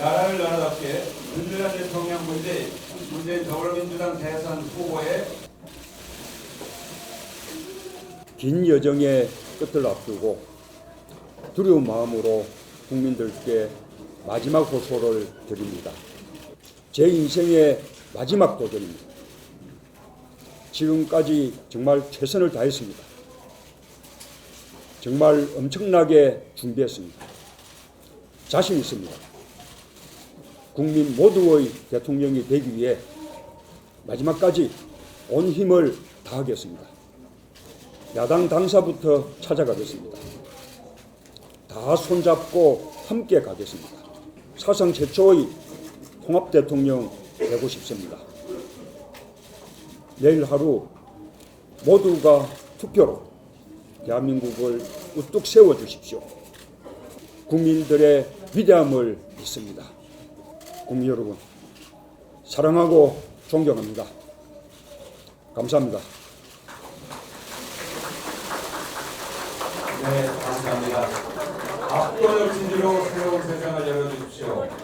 나라를 나라답게 윤석열 대통령 문제 문재인 더불어민주당 대선 후보의 긴 여정의 끝을 앞두고 두려운 마음으로 국민들께 마지막 호소를 드립니다. 제 인생의 마지막 도전입니다. 지금까지 정말 최선을 다했습니다. 정말 엄청나게 준비했습니다. 자신 있습니다. 국민 모두의 대통령이 되기 위해 마지막까지 온 힘을 다하겠습니다. 야당 당사부터 찾아가겠습니다. 다 손잡고 함께 가겠습니다. 사상 최초의 통합 대통령 되고 싶습니다. 내일 하루 모두가 투표로 대한민국을 우뚝 세워 주십시오. 국민들의 위대함을 믿습니다. 국민 여러분, 사랑하고 존경합니다. 감사합니다. 네 감사합니다. 압도적 진주로 새로운 세상을 열어주십시오.